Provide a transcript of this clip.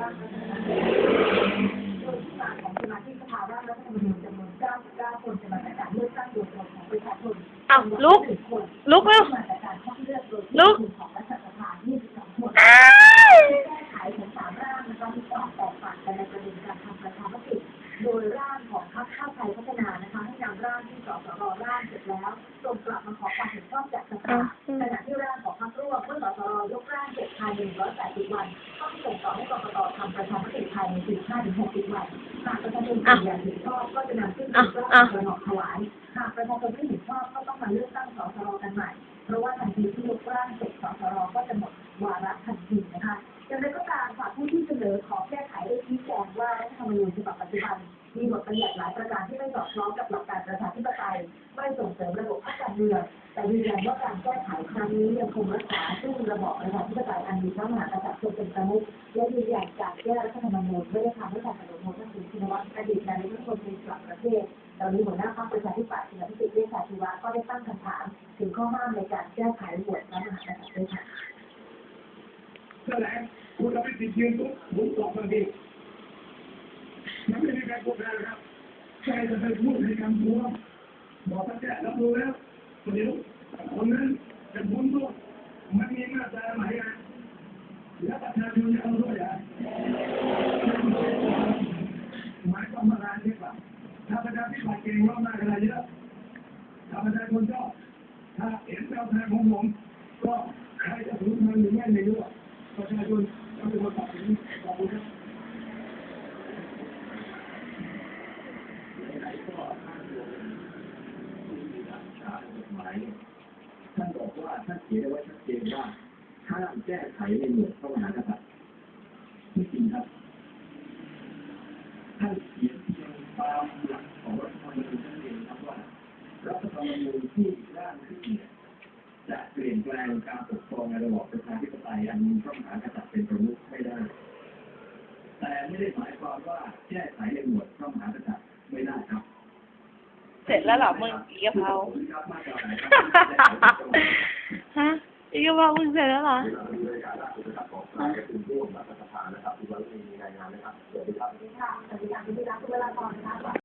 อ้าชนอ้าวลุก ลุกเร็วมาจากการคัดเลือกโดยลุกอ้ายแก้ไขของสามร่างนะคะมีความแตกต่างกันในประเด็นการทำประชามติโดยร่างของพรรคข้าวไทยพัฒนานะคะให้นำร่างที่สสรร่างเสร็จแล้วส่งกลับมาขอความเห็นชอบจากสภาขณะที่ร่างของพรรคร่วมเมื่อสสรยกร่างเสร็จภายใน180วันต้องส่งต่อให้กกต ทำประชามติภายใน45ถึง60วันหากประชาชนส่วนใหญ่เห็นชอบก็จะนำขึ้นสู่ร่างกระหนอกถวายหากประชาชนไม่เห็นชอบก็ต้องมาเลือกตั้งสสรกันใหม่ เพราะว่าทันทีที่ยกร่างเสร็จสสรก็จะหมดวาระทันทีนะคะอย่างไรก็ตามค่ะผู้ที่เสนอขอแก้ไขได้ชี้แจงว่ารัฐธรรมนูญฉบับปัจจุบันมีบทบัญญัติหลายประการที่ไม่สอดคล้องกับหลักการประชาธิปไตยไม่ส่งเสริมระบบพรรคการเมือง แต่ยืนยันว่าการแก้ไขครั้งนี้ยังคงรักษาซึ่งระบอบประชาธิปไตยอันมีพระมหากษัตริย์ทรงเป็นประมุขและยืนยันการแก้รัฐธรรมนูญไม่ได้ทำให้การปฏิรูปทักษิณชินวัตรอดีตนายกรัฐมนตรีกลับประเทศตอนนี้หัวหน้าพรรคประชาธิปัตย์คุณอภิสิทธิ์เวชชาชีวะก็ได้ตั้งคำถาม ถึงข้อห้ามในการแก้ไขบทพระมหากษัตริย์ด้วยค่ะแถลงคุณเอาไปติดยืนปุ๊บผมตอบทันทีมันไม่มีการพูดแล้วนะครับใครจะไปพูดในคำพูดบอกท่านแจ้รับรู้แล้ว เดี๋ยวคนนั้นจะพ้นโทษมันมีมาตราไหนนะแล้วประชาชนจะเอาด้วยอะหมายความว่าอะไรเนี่ยครับถ้าประชาธิปัตย์เก่งรอบหน้ากันเยอะถ้าประชาชนชอบถ้าเห็นแนวทางของผมก็ใครจะถือมันหรือไม่ไม่รู้ประชาชนต้องเป็นคนตัดสินขอบคุณครับท่านบอกว่าท่านเขียนไว้ชัดเจนว่าห้ามแก้ไขในหมวดพระมหากษัตริย์ไม่จริงครับท่านเขียนเพียงตามหลักของรัฐธรรมนูญชัดเจนครับว่ารัฐธรรมนูญที่ร่างขึ้นเนี่ยจะเปลี่ยนแปลงการปกครองในระบอบประชาธิปไตยอันมีพระมหากษัตริย์เป็นประมุขไม่ได้ แต่ไม่ได้หมายความว่าแก้ไขในหมวดพระมหากษัตริย์ไม่ได้ครับเสร็จแล้วเหรอมึงอีกะเพราขา บฮะอีกะเพรามึงเสร็จแล้วเหรอ